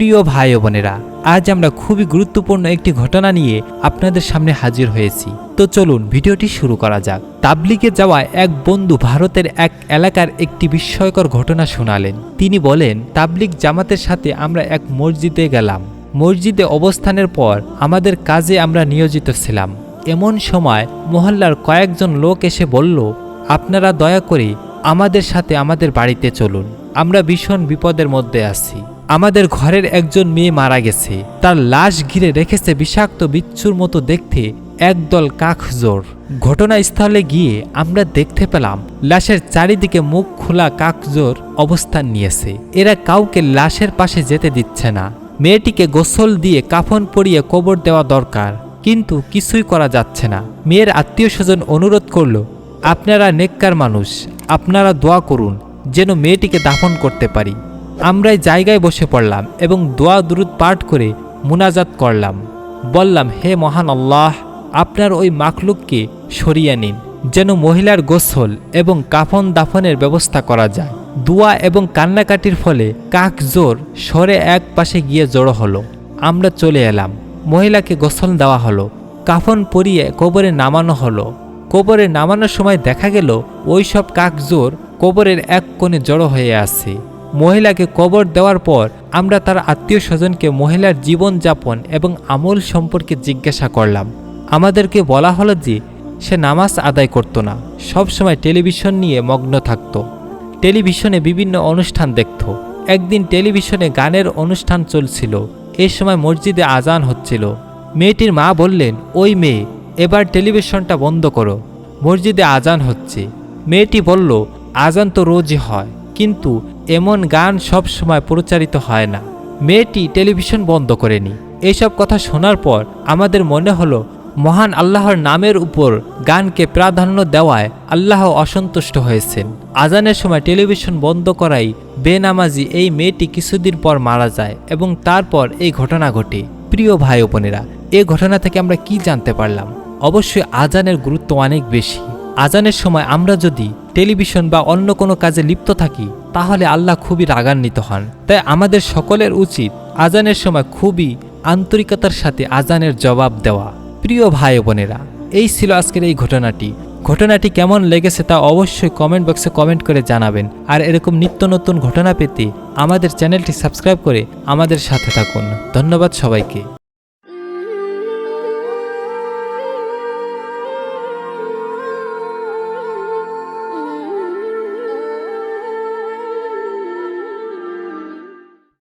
প্রিয় ভাই বোনেরা, আজ আমরা খুবই গুরুত্বপূর্ণ একটি ঘটনা নিয়ে আপনাদের সামনে হাজির হয়েছি। তো চলুন ভিডিওটি শুরু করা যাক। তাবলিগে যাওয়া এক বন্ধু ভারতের এক এলাকার একটি বিস্ময়কর ঘটনা শোনালেন। তিনি বলেন, তাবলিগ জামাতের সাথে আমরা এক মসজিদে গেলাম। মসজিদে অবস্থানের পর আমাদের কাজে আমরা নিয়োজিত ছিলাম। এমন সময় মহল্লার কয়েকজন লোক এসে বলল, আপনারা দয়া করে আমাদের সাথে আমাদের বাড়িতে চলুন। আমরা ভীষণ বিপদের মধ্যে আছি। আমাদের ঘরের একজন মেয়ে মারা গেছে। তার লাশ ঘিরে রেখেছে বিষাক্ত বিচ্ছুর মতো দেখতে একদল কাকজোর। ঘটনাস্থলে গিয়ে আমরা দেখতে পেলাম, লাশের চারিদিকে মুখ খোলা কাকজোর অবস্থান নিয়েছে। এরা কাউকে লাশের পাশে যেতে দিচ্ছে না। মেয়েটিকে গোসল দিয়ে কাফন পরিয়ে কবর দেওয়া দরকার, কিন্তু কিছুই করা যাচ্ছে না। মেয়ের আত্মীয় স্বজন অনুরোধ করল, আপনারা নেককার মানুষ, আপনারা দোয়া করুন যেন মেয়েটিকে দাফন করতে পারি। আমরাই জায়গায় বসে পড়লাম এবং দোয়া দুরুদ পাঠ করে মুনাজাত করলাম। বললাম, হে মহান আল্লাহ, আপনার ওই মাখলুককে সরিয়ে নিন, যেন মহিলার গোসল এবং কাফন দাফনের ব্যবস্থা করা যায়। দোয়া এবং কান্নাকাটির ফলে কাকজোর সরে এক পাশে গিয়ে জড়ো হলো। আমরা চলে এলাম। মহিলাকে গোসল দেওয়া হলো। কাফন পরিয়ে কবরে নামানো হলো। কবরে নামানোর সময় দেখা গেল, ওই সব কাকজোর কবরের এক কোণে জড়ো হয়ে আছে। মহিলাকে কবর দেওয়ার পর আমরা তার আত্মীয় স্বজনকে মহিলার জীবনযাপন এবং আমল সম্পর্কে জিজ্ঞাসা করলাম। আমাদেরকে বলা হলো যে, সে নামাজ আদায় করত না। সব সময় টেলিভিশন নিয়ে মগ্ন থাকত। টেলিভিশনে বিভিন্ন অনুষ্ঠান দেখত। একদিন টেলিভিশনে গানের অনুষ্ঠান চলছিল। এই সময় মসজিদে আজান হচ্ছিল। মেয়েটির মা বললেন, ওই মেয়ে, এবার টেলিভিশনটা বন্ধ করো। মসজিদে আজান হচ্ছে। মেয়েটি বলল আজান তো রোজই হয়, কিন্তু এমন গান সব সময় প্রচারিত হয় না। মেয়েটি টেলিভিশন বন্ধ করেনি। এইসব কথা শোনার পর আমাদের মনে হলো, মহান আল্লাহর নামের উপর গানকে প্রাধান্য দেওয়ায় আল্লাহ অসন্তুষ্ট হয়েছেন। আজানের সময় টেলিভিশন বন্ধ করাই বেনামাজি এই মেয়েটি কিছুদিন পর মারা যায় এবং তারপর এই ঘটনা ঘটে। প্রিয় ভাই বোনেরা এই ঘটনা থেকে আমরা কি জানতে পারলাম? অবশ্যই আজানের গুরুত্ব অনেক বেশি। আজানের সময় আমরা যদি টেলিভিশন বা অন্য কোনো কাজে লিপ্ত থাকি, তাহলে আল্লাহ খুবই রাগান্বিত হন। তাই আমাদের সকলের উচিত আজানের সময় খুবই আন্তরিকতার সাথে আজানের জবাব দেওয়া। প্রিয় ভাই বোনেরা, এই ছিল আজকের এই ঘটনাটি। ঘটনাটি কেমন লেগেছে তা অবশ্যই কমেন্ট বক্সে কমেন্ট করে জানাবেন। আর এরকম নিত্য নতুন ঘটনা পেতে আমাদের চ্যানেলটি সাবস্ক্রাইব করে আমাদের সাথে থাকুন। ধন্যবাদ সবাইকে।